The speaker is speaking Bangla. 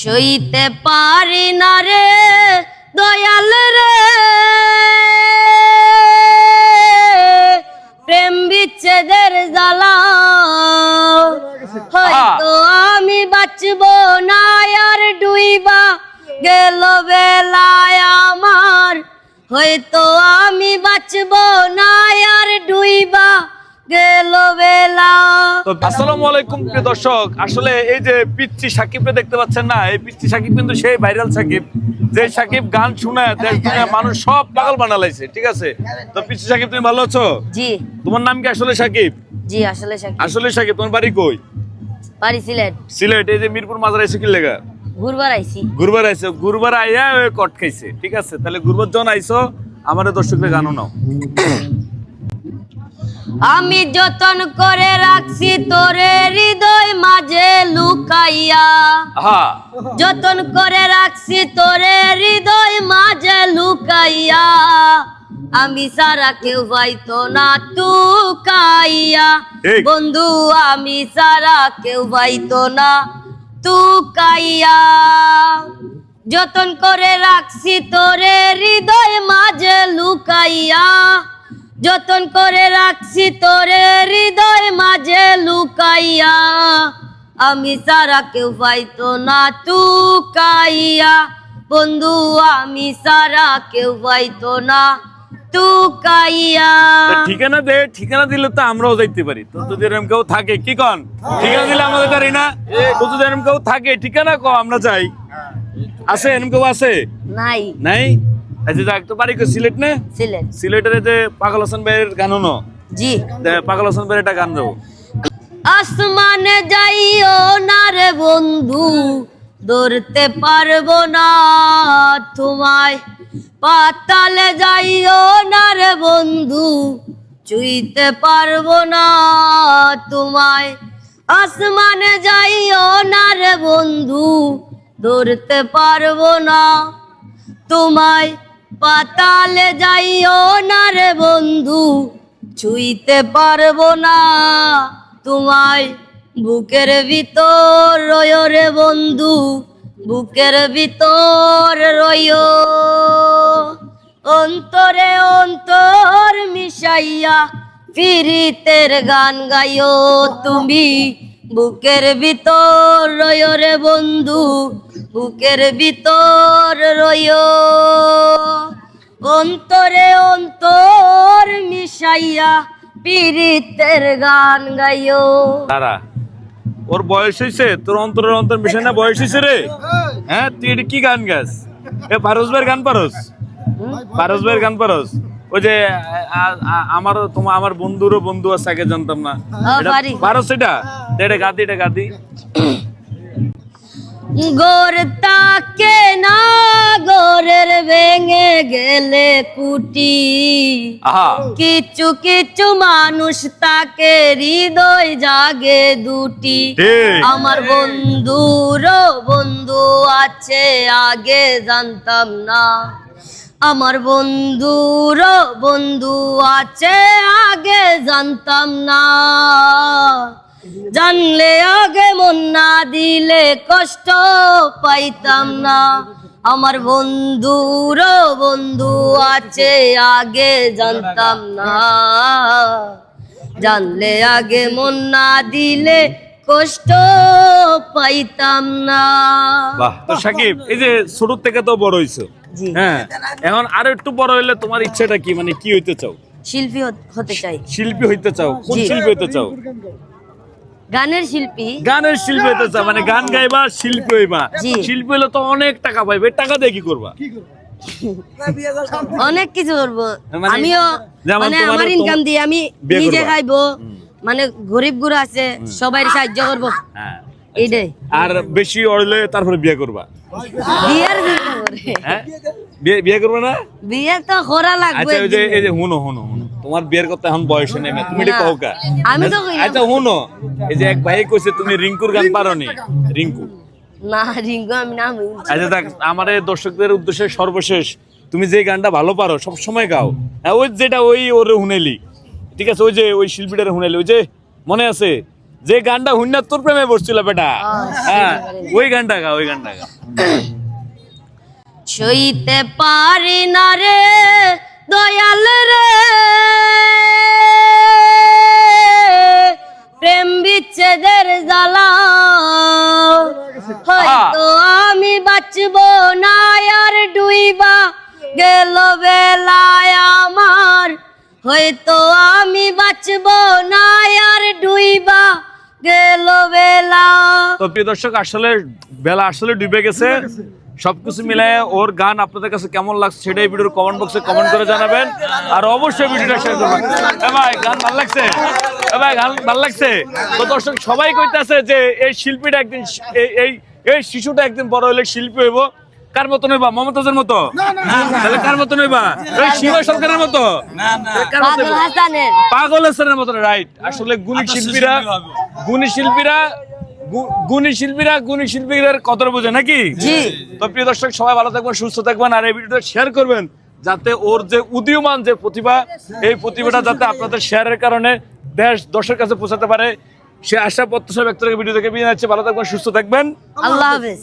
সইতে পারি না রে দয়াল রে। প্রেম বিচ্ছেদের জ্বালা। হয়তো আমি বাঁচব না আর ডুইবা গেল বেলায় আমার। হয়তো আমি বাঁচব না আর ডুইবা গেল বেলা। আসসালামু আলাইকুম প্রিয় দর্শক আসলে এই যে পিচ্ছি সাকিবকে দেখতে পাচ্ছেন না এই পিচ্ছি সাকিব কিন্তু সেই ভাইরাল সাকিব। যে সাকিব গান শুনে দেশ দুনিয়া মানুষ সব পাগল বানালাইছে ঠিক আছে? তো পিচ্ছি সাকিব তুমি ভালো আছো? জি। তোমার নাম কি আসলে সাকিব? জি আসলে সাকিব। আসলে সাকিব তোমার বাড়ি কই? সিলেট। সিলেট এই যে মিরপুর মাজার কি লেগা? ঘুরবার আইছি। গুরবার আইছে গুরবার আইয়া কট খাইছে ঠিক আছে? তাহলে গুরবার যখন আইছো আমাদের দর্শকদের গানও নাও। আমি যতন করে রাখছি তোরে হৃদয় মাঝে লুকাইয়া। যতন করে রাখছি তোরে হৃদয় মাঝে লুকাইয়া। আমি সারা কেউ পাইতো না তুকাইয়া ঠিক। বন্ধু আমি সারা কেউ পাইতো না তুকাইয়া যতন করে রাখছি তোরে হৃদয় মাঝে লুকাইয়া। যতন করে রাখছি তোরে হৃদয় মাঝে লুকাইয়া আমি সারা কেউ পাইতো না তুকাইয়া বন্ধু আমি সারা কেউ পাইতো না তা ঠিকানা দে ঠিকানা দিলে তো আমরাও যাইতে পারি। তো যদি এরকম কেউ থাকে কি কন? ঠিকানা দিলে আমাদের পারি না? তো যদি এরকম কেউ থাকে ঠিকানা কো আমরা যাই। আছে এরকম কেউ আছে? নাই। নাই? আচ্ছা যাক তো বাড়ি সিলেট না? সিলেট। সিলেটের এই যে পাগল হাসান ভাইয়ের গান হনো জি। পাগল হাসান ভাইয়ের একটা গান দেবো। আসমানে যাইও না রে বন্ধু ধরতে পারব না তোমায়। পাতালে যাইও না রে বন্ধু চুইতে পারব না তোমায়। আসমানে যাইও না রে বন্ধু ধরতে পারব না তোমায়। পাতালে যাইও না রে বন্ধু, ছুঁইতে পারব না। তোমায় বুকের ভিতর রয় রে বন্ধু, বুকের ভিতর রয়। অন্তরে অন্তর মিশাইয়া ফিরিতের গান গাইও তুমি, বুকের ভিতর রয় রে বন্ধু বুকের ভিতর রয় অন্তরে অন্তর মিশাইয়া পীড়িতের গান গাইও। তারা ওর বয়স হয়েছে তোর অন্তরের অন্তর মিশে না বয়স হয়েছে রে? হ্যাঁ তুই কি গান গাস? এ পারস ভাইয়ের গান পারস? পারস ভাইয়ের গান পারস? ওই যে আমার তোমার আমার বন্ধুরও বন্ধু আছে আগে জানতাম না। পারস এটা? এটা গাদি এটা গাদি গোর তাকে না গোরের ভেঙে গেলে কুটি। কিছু কিছু মানুষ তাকে হৃদয় জাগে দুটি। আমার বন্ধুরও বন্ধু আছে আগে জানতাম না। আমার বন্ধুরও বন্ধু আছে আগে জানতাম না। জানলে আগে মন না দিলে কষ্ট পাইতাম না। আমার বন্ধুরও বন্ধু আছে আগে জানতাম না। জানলে আগে মন না দিলে কষ্ট পাইতাম না। বাহ তো সাকিব এই যে ছোট থেকে তো বড় হইছো। হ্যাঁ এখন আরও একটু বড় হইলে তোমার ইচ্ছাটা কি? মানে কি হইতে চাও? শিল্পী হতে চাই। শিল্পী হইতে চাও? কোন শিল্পী হইতে চাও? গানের শিল্পী। গানের শিল্পী চাও মানে গান গাইবা শিল্পী হইবা। শিল্পী হইলে তো অনেক টাকা পাইবে টাকা দিয়ে কি করবা? অনেক কিছু করব। মানে- আমিও যেমন মানে আমার ইনকাম দিয়ে আমি নিজে খাইবো। মানে গরিবগুলো আছে সবাই সাহায্য করব। হ্যাঁ। এইটাই। আর বেশি অড়লে তারপরে বিয়ে করবা। বিয়ের। হ্যাঁ? বিয়ে বিয়ে করবে না? বিয়ে তো করা লাগবে। আচ্ছা এই যে হুনো হুনো হুনো। তোমার বিয়ের কথা এখন বয়স নেই না তুমি না। কা? আমি তো আচ্ছা হুনো এই যে এক ভাই কইছে তুমি রিঙ্কুর গান পারো। নি রিঙ্কু না রিঙ্গু আমি নাম আচ্ছা দেখ এই দর্শকদের উদ্দেশ্যে সর্বশেষ তুমি যে গানটা ভালো পারো সব সময় গাও। হ্যাঁ ওই যেটা ওই ওরে হুনেলি। ঠিক আছে ওই যে ওই শিল্পীটারে হুনেলি। ওই যে মনে আছে? যে গানটা হুন্না তোর প্রেমে বসছিল বেটা। হ্যাঁ ওই গানটা গা ওই গানটা গা সইতে পারি না রে হয়তো আমি বাঁচব না আর ডুইবা গেল বেলা। তো প্রিয় দর্শক আসলে বেলা আসলে ডুবে গেছে। সবকিছু মিলায় ওর গান আপনাদের কাছে কেমন লাগছে সেটাই ভিডিওর কমেন্ট বক্সে কমেন্ট করে জানাবেন। আর অবশ্যই ভিডিওটা শেয়ার করবেন। এ ভাই গান ভালো লাগছে? এ ভাই গান ভালো লাগছে? তো দর্শক সবাই কইতাছে যে এই শিল্পীটা একদিন এই- এই এই শিশুটা একদিন বড় হলে শিল্পী হইব। কার মতো নইবা? মমতাজের মতো? তাহলে কার মতো নইবা? শিবা সরকারের মতো? পাগল হাসানের। মতো রাইট আসলে গুণী শিল্পীরা গুণী শিল্পীরা গুণী শিল্পীরা গুণী শিল্পীদের কদর বোঝে নাকি? তো প্রিয় দর্শক সবাই ভালো থাকবেন সুস্থ থাকবেন আর এই ভিডিওটা শেয়ার করবেন যাতে ওর যে উদীয়মান যে প্রতিভা এই প্রতিভাটা যাতে আপনাদের শেয়ারের কারণে দেশ দর্শকের কাছে পৌঁছাতে পারে। সে আশা প্রত্যাশা ব্যক্ত রেখে ভিডিও থেকে বিয়ে যাচ্ছে ভালো থাকবেন সুস্থ থাকবেন। আল্লাহ হাফেজ।